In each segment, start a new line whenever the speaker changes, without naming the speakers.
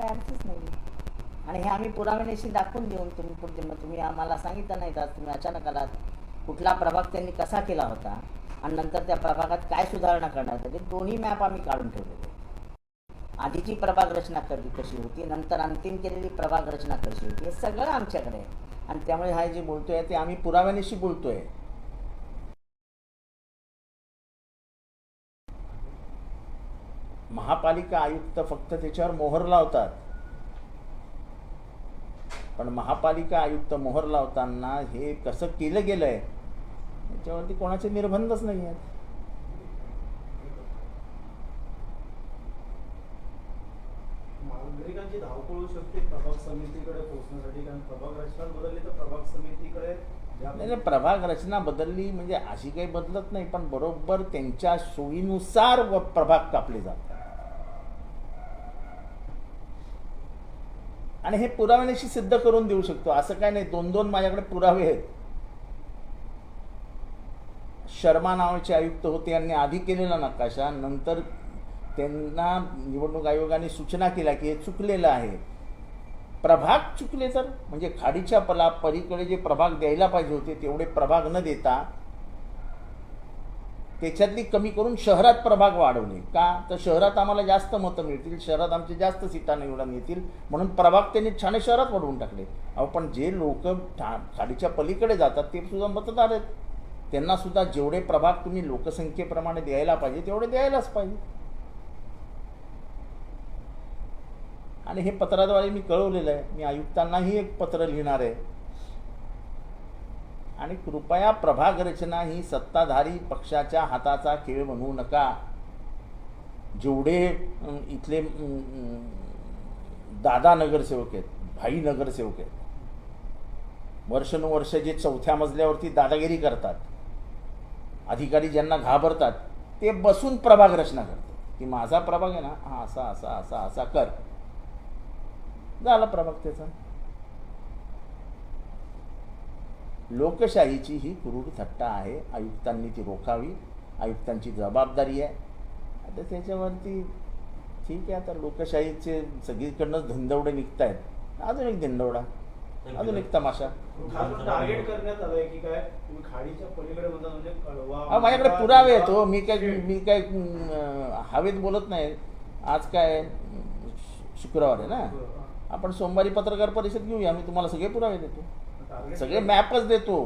काय अर्थच नाही आणि हे आम्ही पुराव्यानिशी दाखवून देऊन तुम्ही पुढचे मग तुम्ही आम्हाला सांगितलं नाही तर तुम्ही अचानक आलात. कुठला प्रभाग त्यांनी कसा केला होता? आणि नंतर त्या प्रभागात काय सुधारणा करण्यात आली? दोन्ही मॅप आम्ही काढून ठेवलेले आधीची प्रभाग रचना कधी कशी होती? नंतर अंतिम केलेली प्रभाग रचना कशी होती? हे सगळं आमच्याकडे आहे. आणि त्यामुळे हा जे बोलतोय ते आम्ही पुराव्यानिशी बोलतोय. महापालिका आयुक्त फक्त त्याच्यावर मोहर लावतात. पण महापालिका आयुक्त मोहर लावताना हे कसं केलं गेलंय याच्यावरती कोणाचे निर्बंधच नाही आहेत.
नागरिकांची धावपळ होऊ शकते प्रभाग समितीकडे पोहोचण्यासाठी कारण प्रभाग रचना बदलली तर प्रभाग समितीकडे ज्या-
नाही नाही, प्रभाग रचना बदलली म्हणजे अशी काही बदलत नाही पण बरोबर त्यांच्या सोयीनुसार प्रभाग कापले जातात. आणि हे पुराव्यानिशी सिद्ध करून देऊ शकतो. असं काय नाही. दोन दोन माझ्याकडे पुरावे आहेत. शर्मा नावाचे आयुक्त होते. यांनी आधी केलेला नकाशा. नंतर त्यांना निवडणूक आयोगाने सूचना केल्या की हे चुकलेलं आहे. प्रभाग चुकले तर? म्हणजे खाडीच्या पला पलीकडे जे प्रभाग द्यायला पाहिजे होते तेवढे प्रभाग न देता त्याच्यातली कमी करून शहरात प्रभाग वाढवणे. का? तर शहरात आम्हाला जास्त मतं मिळतील शहरात आमचे जास्त सीटा निवडून येतील म्हणून प्रभाग त्यांनी ठाणे शहरात वाढवून टाकले. अहो पण जे लोक ठा खाडीच्या पलीकडे जातात ते सुद्धा मतदार आहेत. त्यांनासुद्धा जेवढे प्रभाग तुम्ही लोकसंख्येप्रमाणे द्यायला पाहिजे तेवढे द्यायलाच पाहिजे. आणि हे पत्राद्वारे मी कळवलेलं आहे. मी आयुक्तांनाही एक पत्र लिहिणार आहे. आणि कृपया प्रभाग रचना ही सत्ताधारी पक्षाच्या हाताचा खेळ बनवू नका. जेवढे इथले दादा नगरसेवक आहेत भाई नगरसेवक आहेत वर्षानुवर्ष जे चौथ्या मजल्यावरती दादागिरी करतात अधिकारी ज्यांना घाबरतात ते बसून प्रभाग रचना करतात. की माझा प्रभाग आहे ना हा असा असा असा असा कर. झाला प्रभाग त्याचा. लोकशाहीची ही क्रूर थट्टा आहे. आयुक्तांनी ती रोखावी. आयुक्तांची जबाबदारी आहे. आता त्याच्यावरती ठीक आहे आता लोकशाहीचे सगळीकडनंच धंदवडे निघत आहेत अजून एक धंदवडा अजून एक तमाशा.
खास टार्गेट करण्यात आलंय की काय तुम्ही खाडीच्या पलीकडे म्हणता म्हणजे
माझ्याकडे पुरावे आहेत हो. मी काय मी काय हवेत बोलत नाही. आज काय शुक्रवार आहे ना. आपण सोमवारी पत्रकार परिषद घेऊया. मी तुम्हाला सगळे पुरावे देतो. सगळे मॅपच देतो.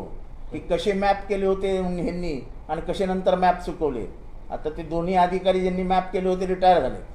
की कसे मॅप केले होते ह्यांनी आणि कसे नंतर मॅप चुकवले आता ते दोन्ही अधिकारी ज्यांनी मॅप केले होते रिटायर झाले.